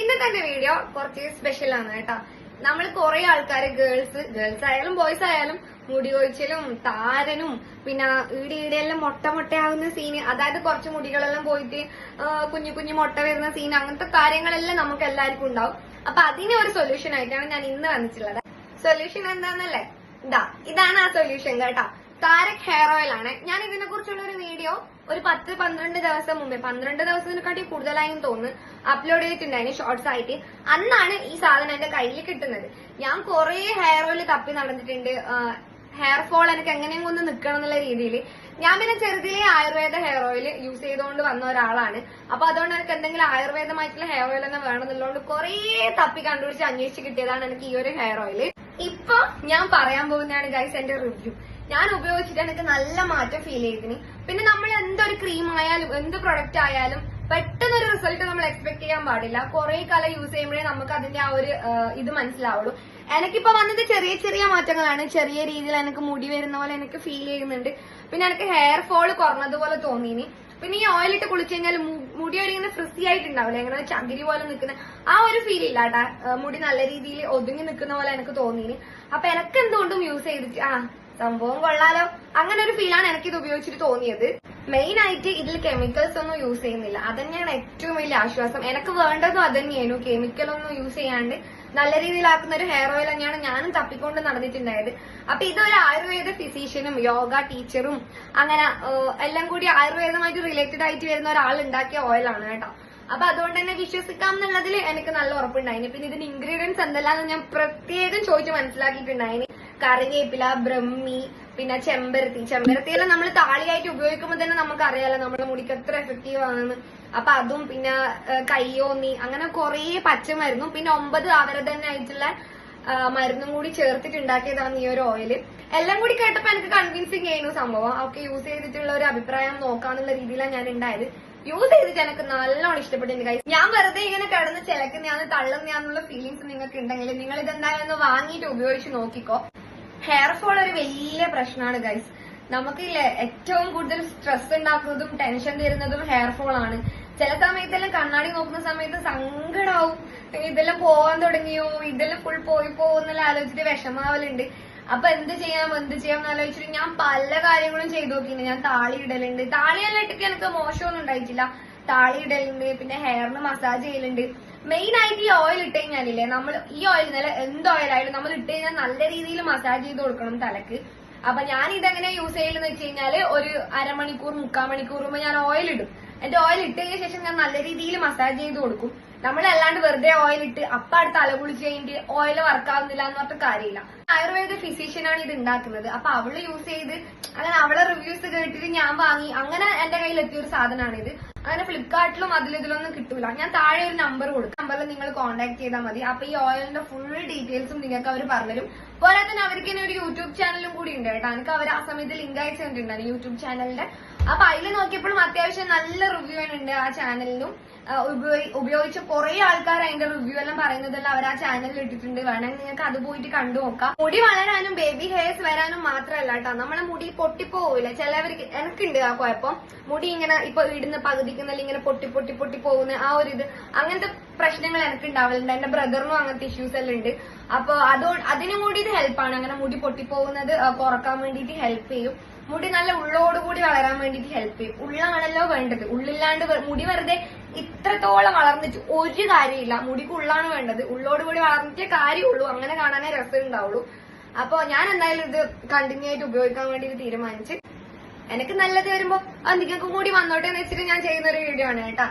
ഇന്നത്തെ എന്റെ വീഡിയോ കുറച്ച് സ്പെഷ്യൽ ആണ് കേട്ടോ. നമ്മൾ കുറെ ആൾക്കാർ ഗേൾസ് ഗേൾസ് ആയാലും ബോയ്സ് ആയാലും മുടി കൊഴിച്ചിലും താരനും പിന്നെ ഈടെ ഈടെയെല്ലാം മുട്ട മുട്ടയാവുന്ന സീന് അതായത് കുറച്ച് മുടികളെല്ലാം പോയിട്ട് കുഞ്ഞു കുഞ്ഞു മുട്ട വരുന്ന സീൻ അങ്ങനത്തെ കാര്യങ്ങളെല്ലാം നമുക്ക് എല്ലാവർക്കും ഉണ്ടാവും. അപ്പൊ അതിന് ഒരു സൊല്യൂഷൻ ആയിട്ടാണ് ഞാൻ ഇന്ന് വന്നിട്ടുള്ളത്. സൊല്യൂഷൻ എന്താന്നല്ലേ? ഇതാ ഇതാണ് ആ സൊല്യൂഷൻ കേട്ടോ. താരക് ഹെയർ ഓയിൽ ആണ്. ഞാൻ ഇതിനെ കുറിച്ചുള്ള ഒരു വീഡിയോ ഒരു പത്ത് പന്ത്രണ്ട് ദിവസം മുമ്പേ പന്ത്രണ്ട് ദിവസത്തിനെക്കാട്ടി കൂടുതലായും തോന്നുന്നു അപ്ലോഡ് ചെയ്തിട്ടുണ്ടായിരുന്നു ഷോർട്സ് ആയിട്ട്. അന്നാണ് ഈ സാധനം എന്റെ കയ്യിൽ കിട്ടുന്നത്. ഞാൻ കുറെ ഹെയർ ഓയിൽ തപ്പി നടന്നിട്ടുണ്ട്. ഹെയർ ഫോൾ എനിക്ക് എങ്ങനെയും ഒന്ന് നിൽക്കണം എന്നുള്ള രീതിയിൽ. ഞാൻ പിന്നെ ചെറുതിലെ ആയുർവേദ ഹെയർ ഓയിൽ യൂസ് ചെയ്തുകൊണ്ട് വന്ന ഒരാളാണ്. അപ്പൊ അതുകൊണ്ട് എനിക്ക് എന്തെങ്കിലും ആയുർവേദമായിട്ടുള്ള ഹെയർ ഓയിൽ തന്നെ വേണമെന്നുള്ളതുകൊണ്ട് കുറെ തപ്പി കണ്ടുപിടിച്ച് അന്വേഷിച്ച് കിട്ടിയതാണ് എനിക്ക് ഈ ഒരു ഹെയർ ഓയിൽ. ഇപ്പൊ ഞാൻ പറയാൻ പോകുന്നതാണ് ഗൈസ് എന്റെ റിവ്യൂ ഞാൻ ഉപയോഗിച്ചിട്ട് എനിക്ക് നല്ല മാറ്റം ഫീൽ ചെയ്തിന്. പിന്നെ നമ്മൾ എന്തൊരു ക്രീം ആയാലും എന്ത് പ്രൊഡക്റ്റ് ആയാലും പെട്ടെന്നൊരു റിസൾട്ട് നമ്മൾ എക്സ്പെക്ട് ചെയ്യാൻ പാടില്ല. കുറെ കാലം യൂസ് ചെയ്യുമ്പോഴേ നമുക്ക് അതിന്റെ ആ ഒരു ഇത് മനസ്സിലാവുള്ളൂ. എനിക്കിപ്പോ വന്നത് ചെറിയ ചെറിയ മാറ്റങ്ങളാണ്. ചെറിയ രീതിയിൽ എനിക്ക് മുടി വരുന്ന പോലെ എനിക്ക് ഫീൽ ചെയ്യുന്നുണ്ട്. പിന്നെ എനിക്ക് ഹെയർ ഫോൾ കുറഞ്ഞതുപോലെ തോന്നിയിനി പിന്നെ ഈ ഓയിൽ ഇട്ട് കുളിച്ചു കഴിഞ്ഞാൽ മുടി ഒരു ഇങ്ങനെ ഫ്രിസി ആയിട്ടുണ്ടാവില്ലേ? ഇങ്ങനെ ചകിരി പോലെ നിൽക്കുന്ന ആ ഒരു ഫീൽ ഇല്ല കേട്ടാ മുടി നല്ല രീതിയിൽ ഒതുങ്ങി നിൽക്കുന്ന പോലെ എനിക്ക് തോന്നിയിന് അപ്പൊ എനിക്ക് എന്തുകൊണ്ടും യൂസ് ചെയ്തിട്ട് ആ സംഭവം കൊള്ളാലോ. അങ്ങനെ ഒരു ഫീലാണ് എനിക്ക് ഇത് ഉപയോഗിച്ചിട്ട് തോന്നിയത്. മെയിൻ ആയിട്ട് ഇതിൽ കെമിക്കൽസ് ഒന്നും യൂസ് ചെയ്യുന്നില്ല. അതന്നെയാണ് ഏറ്റവും വലിയ ആശ്വാസം. എനിക്ക് വേണ്ടതും അതന്നെയായിരുന്നു. കെമിക്കൽ ഒന്നും യൂസ് ചെയ്യാണ്ട് നല്ല രീതിയിലാക്കുന്ന ഒരു ഹെയർ ഓയിൽ തന്നെയാണ് ഞാനും തപ്പിക്കൊണ്ട് നടന്നിട്ടുണ്ടായത്. അപ്പൊ ഇതൊരു ആയുർവേദ ഫിസീഷ്യനും യോഗ ടീച്ചറും അങ്ങനെ എല്ലാം കൂടി ആയുർവേദമായിട്ട് റിലേറ്റഡ് ആയിട്ട് വരുന്ന ഒരാൾ ഉണ്ടാക്കിയ ഓയിലാണ് കേട്ടോ. അപ്പൊ അതുകൊണ്ട് തന്നെ വിശ്വസിക്കാം എന്നുള്ളതിൽ എനിക്ക് നല്ല ഉറപ്പുണ്ടായിന്. പിന്നെ ഇതിന്റെ ഇൻഗ്രീഡിയൻസ് എന്തെല്ലാം ഞാൻ പ്രത്യേകം ചോദിച്ച് മനസ്സിലാക്കിയിട്ടുണ്ടായിന്. കറിവേപ്പില ബ്രഹ്മി പിന്നെ ചെമ്പരത്തി. ചെമ്പരത്തി എല്ലാം നമ്മൾ താളിയായിട്ട് ഉപയോഗിക്കുമ്പോൾ തന്നെ നമുക്ക് അറിയാലോ നമ്മുടെ മുടിക്ക് എത്ര എഫക്റ്റീവ് ആണെന്ന്. അപ്പൊ അതും പിന്നെ കയ്യോന്നി അങ്ങനെ കുറേ പച്ചമരുന്നും പിന്നെ ഒമ്പത് അവരെ തന്നെ ആയിട്ടുള്ള മരുന്നും കൂടി ചേർത്തിട്ട് ഉണ്ടാക്കിയതാണ് ഈ ഒരു ഓയിൽ എല്ലാം കൂടി കേട്ടപ്പോ എനിക്ക് കൺവിൻസിങ് ചെയ്യുന്നു സംഭവം. ഒക്കെ യൂസ് ചെയ്തിട്ടുള്ള ഒരു അഭിപ്രായം നോക്കാന്നുള്ള രീതിയിലാണ് ഞാൻ ഉണ്ടായത് യൂസ് ചെയ്തിട്ട് എനിക്ക് നല്ലോണം ഇഷ്ടപ്പെട്ടിട്ടുണ്ട് കൈ ഞാൻ വെറുതെ ഇങ്ങനെ കിടന്ന് ചിലക്കുന്നയാന്ന് തള്ളുന്നയാന്നുള്ള ഫീലിങ്സ് നിങ്ങൾക്ക് ഉണ്ടെങ്കിൽ നിങ്ങൾ ഇതെന്തായാലും ഒന്ന് വാങ്ങിയിട്ട് ഉപയോഗിച്ച് നോക്കിക്കോ. ഹെയർ ഫോൾ ഒരു വലിയ പ്രശ്നമാണ് ഗൈസ് നമുക്കില്ലേ ഏറ്റവും കൂടുതൽ സ്ട്രെസ് ഉണ്ടാക്കുന്നതും ടെൻഷൻ തരുന്നതും ഹെയർ ഫോൾ ആണ്. ചില സമയത്തെല്ലാം കണ്ണാടി നോക്കുന്ന സമയത്ത് സങ്കടാവും. ഇതെല്ലാം പോവാൻ തുടങ്ങിയോ? ഇതെല്ലാം ഫുൾ പോയി പോകുന്നുള്ള ആലോചിച്ചിട്ട് വിഷമാവലുണ്ട്. അപ്പൊ എന്ത് ചെയ്യാം? എന്ത് ചെയ്യാം എന്ന് ആലോചിച്ചിട്ട് ഞാൻ പല കാര്യങ്ങളും ചെയ്തു നോക്കിയിട്ടുണ്ട്. ഞാൻ താളി ഇടലുണ്ട്. താളിയെല്ലാം ഇട്ടിട്ട് എനിക്ക് മോശമൊന്നും ഉണ്ടായിട്ടില്ല. താളി ഇടലുണ്ട് പിന്നെ ഹെയറിന് മസാജ് ചെയ്യലുണ്ട്. മെയിൻ ആയിട്ട് ഈ ഓയിൽ ഇട്ട് കഴിഞ്ഞാലില്ലേ നമ്മൾ ഈ ഓയിൽ നില എന്ത് ഓയിലായാലും നമ്മൾ ഇട്ട് കഴിഞ്ഞാൽ നല്ല രീതിയിൽ മസാജ് ചെയ്ത് കൊടുക്കണം തലക്ക്. അപ്പൊ ഞാൻ ഇതെങ്ങനെ യൂസ് ചെയ്യലെന്ന് വെച്ച് കഴിഞ്ഞാൽ ഒരു അരമണിക്കൂർ മുക്കാൽ മണിക്കൂർ മുമ്പ് ഞാൻ ഓയിൽ ഇടും. എന്റെ ഓയിൽ ഇട്ടതിന് ശേഷം ഞാൻ നല്ല രീതിയിൽ മസാജ് ചെയ്ത് കൊടുക്കും. നമ്മൾ അല്ലാണ്ട് വെറുതെ ഓയിൽ ഇട്ട് അപ്പ തല കുളിച്ച് കഴിഞ്ഞിട്ട് ഓയിൽ വർക്കാവുന്നില്ല എന്ന് പറഞ്ഞ കാര്യമില്ല. ആയുർവേദ ഫിസിഷ്യനാണ് ഇത് ഉണ്ടാക്കുന്നത് അപ്പൊ അവൾ യൂസ് ചെയ്ത് അങ്ങനെ അവളെ റിവ്യൂസ് കേട്ടിട്ട് ഞാൻ വാങ്ങി. അങ്ങനെ എന്റെ കയ്യിൽ എത്തിയ ഒരു സാധനമാണ് ഇത് അങ്ങനെ ഫ്ലിപ്കാർട്ടിലും അതിലിതിലൊന്നും കിട്ടൂല. ഞാൻ താഴെ ഒരു നമ്പർ കൊടുക്കും. നമ്പറിൽ നിങ്ങൾ കോൺടാക്ട് ചെയ്താൽ മതി. അപ്പൊ ഈ ഓയിലിന്റെ ഫുൾ ഡീറ്റെയിൽസും നിങ്ങൾക്ക് അവർ പറഞ്ഞുതരും പോലെ തന്നെ അവർക്ക് ഒരു യൂട്യൂബ് ചാനലും കൂടി ഉണ്ട് കേട്ടോ. എനിക്ക് അവർ ആ സമയത്ത് ലിങ്ക് അയച്ചു തന്നിട്ടുണ്ടായിരുന്നു യൂട്യൂബ് ചാനലിന്റെ അപ്പൊ അതിൽ നോക്കിയപ്പോഴും അത്യാവശ്യം നല്ല റിവ്യൂ ഉണ്ട് ആ ചാനലിനും ഉപയോഗിച്ച കുറെ ആൾക്കാർ അതിന്റെ റിവ്യൂ എല്ലാം പറയുന്നതെല്ലാം അവർ ആ ചാനലിൽ ഇട്ടിട്ടുണ്ട്. വേണമെങ്കിൽ നിങ്ങൾക്ക് അത് പോയിട്ട് കണ്ടു നോക്കാം. മുടി വളരാനും ബേബി ഹെയർസ് വരാനും മാത്രമല്ല കേട്ടോ നമ്മളെ മുടി പൊട്ടിപ്പോവില്ല ചിലവർക്ക് എനിക്കുണ്ട് ആ കുഴപ്പം. മുടി ഇങ്ങനെ ഇപ്പൊ ഇടുന്ന പകുതിക്കുന്നില്ല ഇങ്ങനെ പൊട്ടി പൊട്ടി പൊട്ടി പോകുന്ന ആ ഒരു ഇത് അങ്ങനത്തെ പ്രശ്നങ്ങൾ എനിക്ക് ഉണ്ടാവലുണ്ട് എന്റെ ബ്രദറിനും അങ്ങനത്തെ ഇഷ്യൂസ് എല്ലാം ഉണ്ട്. അപ്പൊ അതുകൊണ്ട് അതിനും കൂടി ഇത് ഹെൽപ്പാണ് അങ്ങനെ മുടി പൊട്ടിപ്പോകുന്നത് കുറയ്ക്കാൻ വേണ്ടിയിട്ട് ഹെൽപ്പ് ചെയ്യും. മുടി നല്ല ഉള്ളോടുകൂടി വളരാൻ വേണ്ടിയിട്ട് ഹെൽപ്പ് ചെയ്യും. ഉള്ളാണല്ലോ വേണ്ടത്. ഉള്ളില്ലാണ്ട് മുടി വെറുതെ ഇത്രത്തോളം വളർന്നിട്ട് ഒരു കാര്യമില്ല. മുടിക്ക് ഉള്ളാണ് വേണ്ടത്. ഉള്ളോടുകൂടി വളർന്നിട്ടേ കാര്യമുള്ളൂ. അങ്ങനെ കാണാനേ രസം ഉണ്ടാവുള്ളൂ. അപ്പൊ ഞാൻ എന്തായാലും ഇത് കണ്ടിന്യൂ ആയിട്ട് ഉപയോഗിക്കാൻ വേണ്ടി തീരുമാനിച്ച് എനിക്ക് നല്ലത് വരുമ്പോ നിങ്ങൾക്കും കൂടി വന്നോട്ടെ എന്ന് വെച്ചിട്ട് ഞാൻ ചെയ്യുന്ന ഒരു വീഡിയോ ആണ് കേട്ടാ.